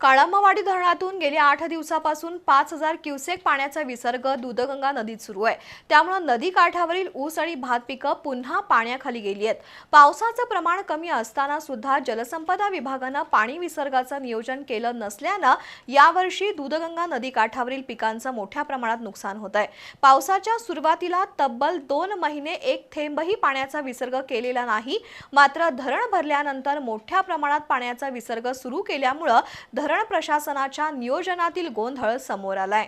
काळामावाडी धरणातून गेल्या आठ दिवसापासून पाच हजार क्युसेक पाण्याचा विसर्ग दूधगंगा नदीत सुरू आहे. त्यामुळे नदी काठावरील ऊस आणि भात पिकं पुन्हा पाण्याखाली गेली आहेत. पावसाचं प्रमाण कमी असताना सुद्धा जलसंपदा विभागानं पाणी विसर्गाचं नियोजन केलं नसल्यानं यावर्षी दूधगंगा नदी काठावरील पिकांचं मोठ्या प्रमाणात नुकसान होत आहे. पावसाच्या सुरुवातीला तब्बल दोन महिने एक थेंबही पाण्याचा विसर्ग केलेला नाही मात्र धरण भरल्यानंतर मोठ्या प्रमाणात पाण्याचा विसर्ग सुरू केल्यामुळं धरण प्रशासनाच्या नियोजनातील गोंधळ समोर आलाय.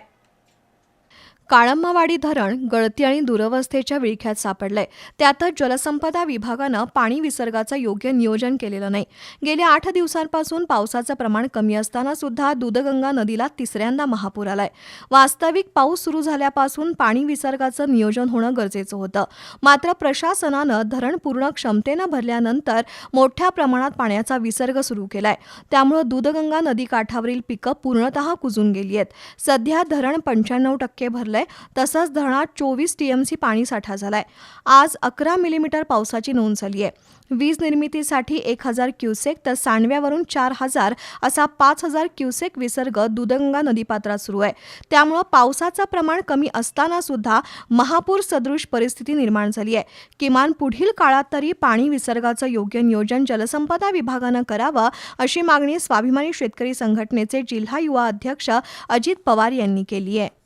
काळंबावाडी धरण गळती आणि दुरवस्थेच्या विळख्यात सापडलंय. त्यातच जलसंपदा विभागानं पाणी विसर्गाचं योग्य नियोजन केलेलं नाही. गेल्या आठ दिवसांपासून पावसाचं प्रमाण कमी असताना सुद्धा दूधगंगा नदीला तिसऱ्यांदा महापूर आलाय. वास्तविक पाऊस सुरू झाल्यापासून पाणी विसर्गाचं नियोजन होणं गरजेचं होतं. मात्र प्रशासनानं धरण पूर्ण क्षमतेनं भरल्यानंतर मोठ्या प्रमाणात पाण्याचा विसर्ग सुरू केलाय. त्यामुळं दूधगंगा नदी काठावरील पिकं पूर्णतः कुजून गेली आहेत. सध्या धरण पंच्याण्णव टक्के भरलंय. तसंच धरणात चोवीस टीएमसी पाणी साठा झालाय. आज अकरा मिलीमीटर पावसाची नोंद झाली आहे वीज निर्मितीसाठी एक हजार क्युसेक तर सांडव्यावरून चार हजार असा पाच हजार क्युसेक विसर्ग दुदंगा नदीपात्रात सुरू आहे. त्यामुळं पावसाचं प्रमाण कमी असताना सुद्धा महापूर सदृश परिस्थिती निर्माण झाली आहे. किमान पुढील काळात तरी पाणी विसर्गाचं योग्य नियोजन जलसंपदा विभागानं करावं अशी मागणी स्वाभिमानी शेतकरी संघटनेचे जिल्हा युवा अध्यक्ष अजित पवार यांनी केली आहे